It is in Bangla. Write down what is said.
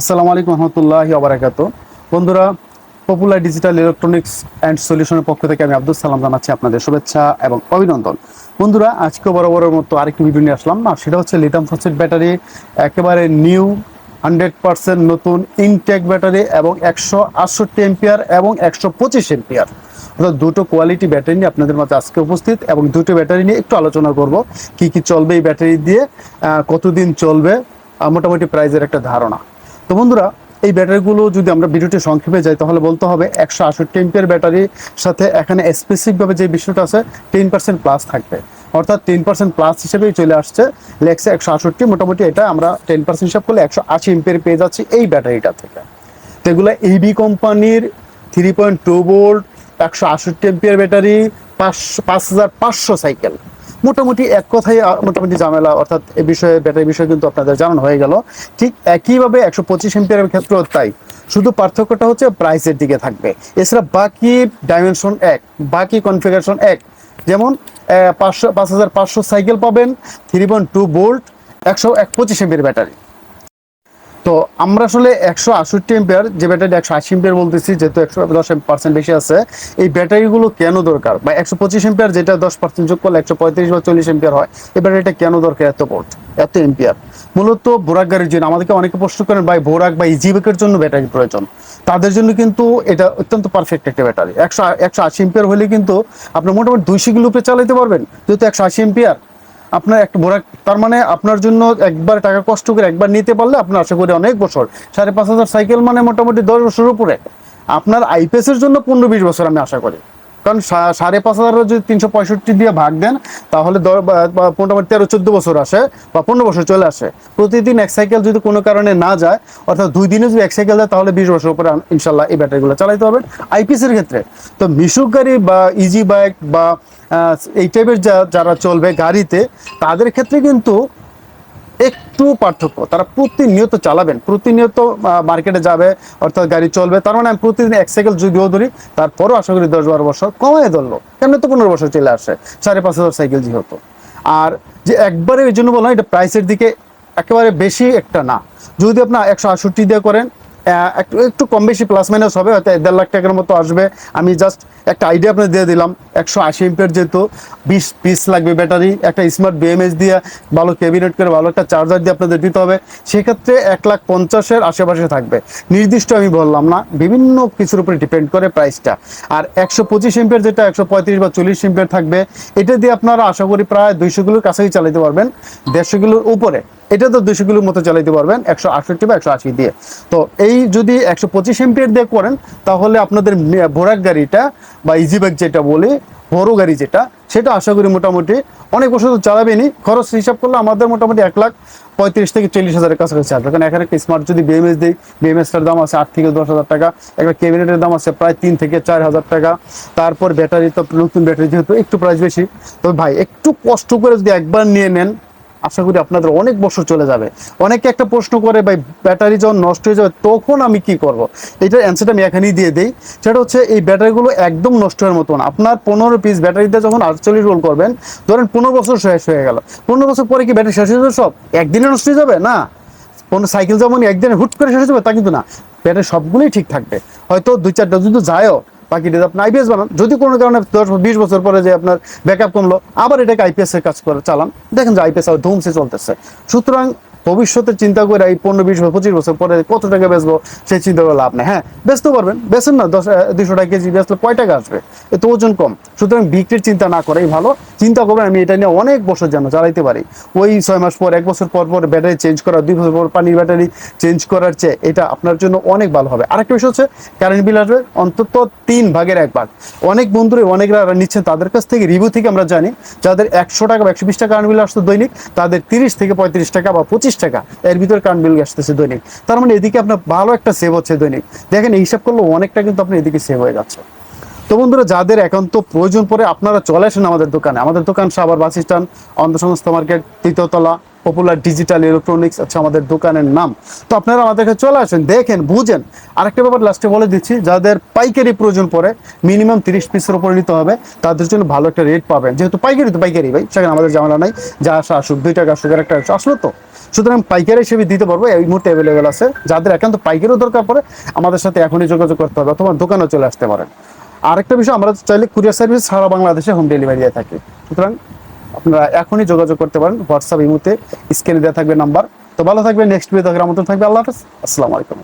আসসালামু আলাইকুম রহমতুল্লাহি আবরাকাত বন্ধুরা, পপুলার ডিজিটাল ইলেকট্রনিক্স অ্যান্ড সলিউশনের পক্ষ থেকে আমি আব্দুল সালাম জানাচ্ছি আপনাদের শুভেচ্ছা এবং অভিনন্দন। বন্ধুরা আজকে বরাবরের মতো আরেকটি ভিডিও নিয়ে আসলাম। না সেটা হচ্ছে লিথাম ফসফেট ব্যাটারি একেবারে নিউ হান্ড্রেড পার্সেন্ট নতুন ইনটেক ব্যাটারি এবং একশো আটষট্টি এম্পিয়ার এবং একশো পঁচিশ এম্পিয়ার অর্থাৎ দুটো কোয়ালিটি ব্যাটারি নিয়ে আপনাদের মাঝে আজকে উপস্থিত এবং দুটো ব্যাটারি নিয়ে একটু আলোচনা করব, কি কি চলবে এই ব্যাটারি দিয়ে কতদিন চলবে মোটামুটি প্রাইজের একটা ধারণা। তো বন্ধুরা, এই ব্যাটারিগুলো যদি আমরা ভিডিওটি সংক্ষেপে যাই, তাহলে বলতে হবে একশো আষট্টি এমপিয়ার ব্যাটারির সাথে এখানে স্পেসিফিকভাবে যে বিষয়টা আছে টেন পার্সেন্ট প্লাস থাকবে। অর্থাৎ টেন পার্সেন্ট প্লাস হিসেবেই চলে আসছে লেক্সে একশো আষট্টি মোটামুটি এটা আমরা টেন পার্সেন্ট হিসাব করলে একশো আশি এমপিয়ার পেয়ে যাচ্ছি এই ব্যাটারিটা থেকে। তো এগুলো এবি কোম্পানির থ্রি পয়েন্ট টু ভোল্ট একশো আষট্টি এমপিয়ার ব্যাটারি পাঁচশো পাঁচ হাজার পাঁচশো সাইকেল মোটামুটি এক কথাই মোটামুটি ঝামেলা, অর্থাৎ এ বিষয়ে, ব্যাটারি বিষয়ে কিন্তু আপনাদের জানানো হয়ে গেল। ঠিক একইভাবে একশো পঁচিশ এমপিয়ারের ক্ষেত্রেও তাই। শুধু পার্থক্যটা হচ্ছে প্রাইসের দিকে থাকবে। এছাড়া বাকি ডাইমেনশন এক, বাকি কনফিগারেশন এক। যেমন পাঁচশো, পাঁচ হাজার পাঁচশো সাইকেল পাবেন থ্রি পয়েন্ট টু বোল্ট একশো এক পঁচিশ এমপির ব্যাটারি। তো আমরা আসলে একশো আষট্টি এম্পিয়ার যে ব্যাটারি একশো আশি এম্পিয়ার বলতেছি, যেহেতু একশো দশ পার্সেন্ট বেশি আছে, এই ব্যাটারিগুলো কেন দরকার? বা একশো পঁচিশ এম্পিয়ার যেটা দশ পার্সেন্ট যোগ করলে একশো পঁয়ত্রিশ বা চল্লিশ এম্পিয়ার হয়, এই ব্যাটারিটা কেন দরকার এত ভোল্ট এত এম্পিয়ার মূলত বোরাক গাড়ির জন্য, আমাদেরকে অনেকে প্রশ্ন করেন, ভাই, বোরাক বা ইজিবেকের জন্য ব্যাটারি প্রয়োজন? তাদের জন্য কিন্তু এটা অত্যন্ত পারফেক্ট একটা ব্যাটারি। একশো একশো আশি এম্পিয়ার হলে কিন্তু আপনি মোটামুটি দুইশো কিলোতে চালাতে পারবেন। যেহেতু একশো আশি এম্পিয়ার আপনার একটা বোরাক, তার মানে আপনার জন্য একবার টাকা কষ্ট করে একবার নিতে পারলে আপনার আশা করি অনেক বছর। সাড়ে পাঁচ হাজার সাইকেল মানে মোটামুটি দশ বছর উপরে। আপনার আইপিএস এর জন্য পনেরো বিশ বছর আমি আশা করি। কারণ সাড়ে পাঁচ হাজার যদি তিনশো পঁয়ষট্টি দিয়ে ভাগ দেন, তাহলে মোটামুটি তেরো, চোদ্দ বছর আসে, বা পনেরো বছর চলে আসে। প্রতিদিন এক সাইকেল যদি কোনো কারণে না যায়, অর্থাৎ দুই দিনে যদি এক সাইকেল যায় তাহলে বিশ বছর উপরে ইনশাল্লাহ এই ব্যাটারিগুলো চালাতে হবে। আইপিএস এর ক্ষেত্রে, তো মিশুক গাড়ি বা ইজি বাইক বা এই টাইপের যা- যারা চলবে গাড়িতে, তাদের ক্ষেত্রে কিন্তু একটু পার্থক্য। তারা প্রতিনিয়ত চালাবেন, প্রতিনিয়ত মার্কেটে যাবে, অর্থাৎ গাড়ি চলবে। তার মানে আমি প্রতিদিন এক সাইকেল যদিও ধরি, তারপরও আশা করি দশ বারো বছর কমায় ধরলো। কেমন তো পনেরো বছর চলে আসে সাড়ে পাঁচ হাজার সাইকেল যেহেতু আর যে একবারে এই জন্য বললাম, এটা প্রাইসের দিকে একেবারে বেশি একটা না। যদি আপনার একশো আষট্টি দিয়ে করেন একটু একটু কম বেশি প্লাস মাইনাস হবে, হয়তো দেড় লাখ টাকার মতো আসবে। আমি জাস্ট একটা আইডিয়া আপনার দিয়ে দিলাম, একশো আশি এমপের যেহেতু, বিশ পিস লাগবে ব্যাটারি একটা স্মার্ট বিএমএস দিয়ে ভালো ক্যাবিনেট করে, ভালো একটা চার্জার দিয়ে আপনাদের দিতে হবে, সেক্ষেত্রে এক লাখ পঞ্চাশের আশেপাশে থাকবে। নির্দিষ্ট আমি বললাম না, বিভিন্ন কিছুর উপরে ডিপেন্ড করে প্রাইসটা আর একশো পঁচিশ এমপের যেটা, একশো পঁয়ত্রিশ বা চল্লিশ এমপের থাকবে, এটা দিয়ে আপনারা আশা করি প্রায় দুইশো কিলোর কাছাকাছি চালাতে পারবেন, দেড়শো কিলোর উপরে। এটা তো দুশো কিলোর মতো চালাইতে পারবেন, একশো আটষট্টি বা একশো আশি দিয়ে। তো এই যদি একশো পঁচিশ এমপিয়ার দিয়ে করেন, তাহলে আপনাদের ভোরাক গাড়িটা বা ইজি বাইক যেটা বলে, বড় গাড়ি যেটা, সেটা আশা করি মোটামুটি অনেক বছর তো চালাবেনি। খরচ হিসাব করলে আমাদের মোটামুটি এক লাখ পঁয়ত্রিশ থেকে চল্লিশ হাজারের কাছাকাছি আসবে কারণ এখানে একটা স্মার্ট যদি বিএমএস দিই বিএমএসটার দাম আছে আট থেকে দশ হাজার টাকা, একটা ক্যাবিনেটের দাম আছে প্রায় তিন থেকে চার হাজার টাকা। তারপর ব্যাটারি তো নতুন ব্যাটারি যেহেতু একটু প্রাইস বেশি। তবে ভাই, একটু কষ্ট করে যদি একবার নিয়ে নেন আশা করি আপনাদের অনেক বছর চলে যাবে। অনেকে একটা প্রশ্ন করে, ভাই, ব্যাটারি যখন নষ্ট হয়ে যাবে তখন আমি কি করব? এটার অ্যান্সারটা আমি এখানেই দিয়ে দিই। সেটা হচ্ছে, এই ব্যাটারিগুলো একদম নষ্ট হওয়ার মতন। আপনার পনেরো পিস ব্যাটারিতে যখন আটচল্লিশ রোল করবেন, ধরেন পনেরো বছর শেষ হয়ে গেল। পনেরো বছর পরে কি ব্যাটারি শেষ হয়ে যাবে সব? একদিনে নষ্ট হয়ে যাবে? না। কোনো সাইকেল যেমন একদিনে হুট করে শেষ হয়ে যাবে, তা কিন্তু না। ব্যাটারি সবগুলোই ঠিক থাকবে। হয়তো দুই চারটা যদি যায়ও বাকিটা আপনি আইপিএস বানান, যদি কোনো কারণে দশ, বিশ বছর পরে যে আপনার ব্যাকআপ কমলো আবার এটাকে আইপিএস এর কাজ করে চালান, দেখেন যে আইপিএস আর ধুমসে চলতেছে। সুতরাং ভবিষ্যতে চিন্তা করে এই পনেরো, বিশ বছর পঁচিশ বছর পরে কত টাকা বেচবো সেই চিন্তা করে লাভ নেই। হ্যাঁ বেচতে পারবেন, বেচেন না, দশ দুশো টাকা কেজি বেচলে কয় টাকা আসবে? এত ওজন কম। সুতরাং বিক্রির চিন্তা না করাই ভালো। চিন্তা করবেন, আমি এটা নিয়ে অনেক বছর যেন চালাইতে পারি। ওই ছয় মাস পর, এক বছর পর পর ব্যাটারি চেঞ্জ করা, দুই বছর পর পানির ব্যাটারি চেঞ্জ করার চেয়ে এটা আপনার জন্য অনেক ভালো হবে। আরেকটা বিষয় হচ্ছে কারেন্ট বিল আসবে অন্তত তিন ভাগের এক ভাগ। অনেক বন্ধুরা, অনেকরা নিচ্ছেন, তাদের কাছ থেকে রিভিউ থেকে আমরা জানি, যাদের একশো টাকা বা একশো বিশ টাকা কারেন্ট বিল আসতো দৈনিক, তাদের তিরিশ থেকে পঁয়ত্রিশ টাকা বা পঁচিশ টাকা। এর ভিতরে কারেন্ট বিল আসতেছে দৈনিক। তার মানে এদিকে আপনার ভালো একটা সেভ হচ্ছে দৈনিক। দেখেন, এই করলে অনেকটা কিন্তু আপনি এদিকে সেভ হয়ে যাচ্ছে তো বন্ধুরা যাদের একান্ত প্রয়োজন পড়ে আপনারা চলে আসেন আমাদের দোকানে। আমাদের দোকান সাবার বাস স্ট্যান্ড অন্ধসংস্থা মার্কেট তৃতীয়তলা পপুলার ডিজিটাল ইলেকট্রনিক্স আছে আমাদের দোকানের নাম। তো আপনারা আমাদের কাছে চলে আসেন দেখেন বুঝেন। আরেকটা ব্যাপার লাস্টে বলে দিচ্ছি যাদের পাইকারি প্রয়োজন পড়ে মিনিমাম তিরিশ পিসের উপরে নিতে হবে তাদের জন্য ভালো একটা রেট পাবেন। যেহেতু পাইকারি তো পাইকারি ভাই সেখানে আমাদের ঝামেলা নাই যা আসা আসুক দুই টাকা আসুক একটা আসুক, আসলো তো। সুতরাং পাইকারি হিসেবে দিতে পারব এই মুহূর্তে অ্যাভেলেবেল আছে। যাদের একান্ত পাইকারিও দরকার পড়ে আমাদের সাথে এখনই যোগাযোগ করতে হবে অথবা দোকানেও চলে আসতে পারেন। আরেকটা বিষয়, আমরা চাইলে কুরিয়ার সার্ভিস সারা বাংলাদেশে হোম ডেলিভারি দিয়ে থাকি। সুতরাং আপনারা এখনই যোগাযোগ করতে পারেন হোয়াটসঅ্যাপ ইমুতে স্ক্রিনে দেওয়া থাকবে নাম্বার তো ভালো থাকবে নেক্সট ভিডিও দেখার মতন থাকবে, আল্লাহ হাফেজ। আসসালামু আলাইকুম